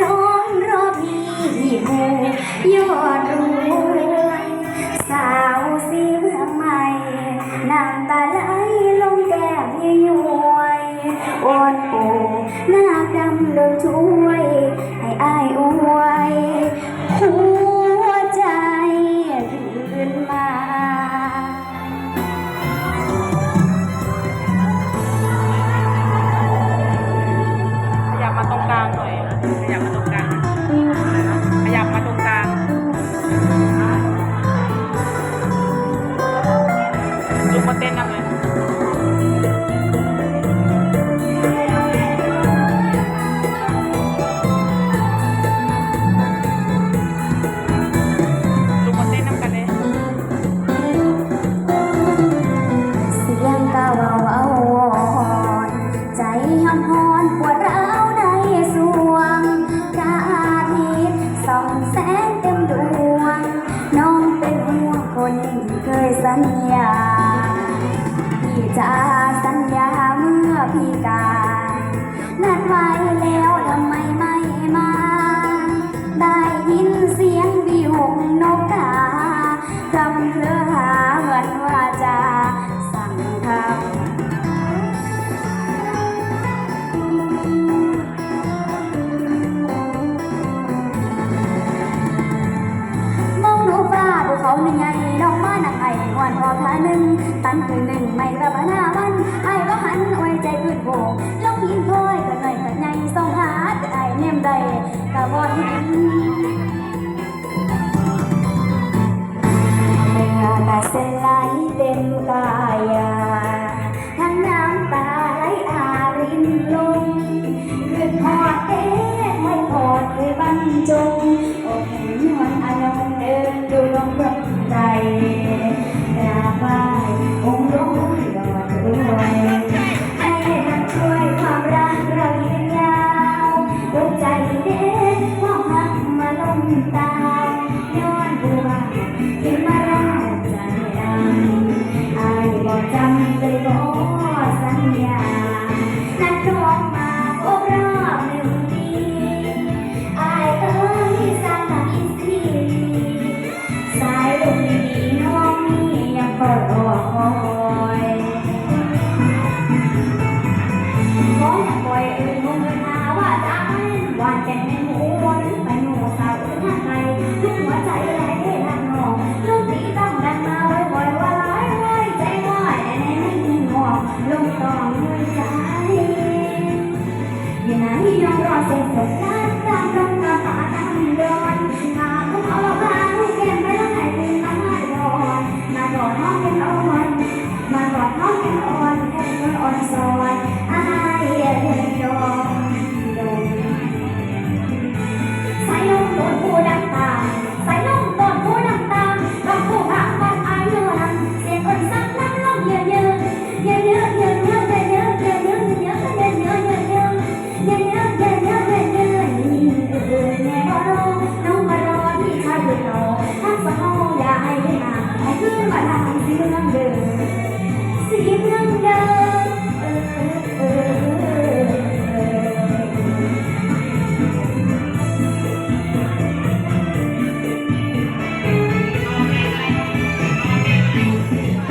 น้องรอพี่หูยอดรวยสาวสียใหม่น้ำตาไหลลงแก้มย้วยๆวอนปู่หน้าดำดนช่วย ให้อายอวย ขยับมาตรงกลาง ขยับมาตรงกลางลุกมาเต้นนะเลยลุกมาเต้นนำกันเลยเสียงกาวาวเอาวอนใจหำหอนปวดร้าวใน สวงพระอาทิตย์ส่องแสงเต็มดวง น้องเป็นหัวคนเคยสัญญาพี่จะ เขาหนึ่งใหญ่น้องมาหนักไอ้วันพอทาหนึ่งตันคือหนึ่งไม่กระบานาวันไอ้ก็หันไว้ใจขึ้นโบกลงยินคอยกันหน่อยกันใหญ่ส่องหาแต่ไอ้เนมใดกะบ่เห็น ดูลงรักใจแต่ไปองค์หลวงพ่อยอดรวย ลงต่อหัวใจย่านาที่น้งรอเสียงสดน้ำตาตามตาตาตามดอนหาก็ขอเราบ้างแก้มไม่ต้องไหนเป็นตั้ายดอนมากอดน้องเป็นอ่อนมากอดน้องเป็นอ่อนแก้มเป็นอ่อนซอยอายเด็กดอง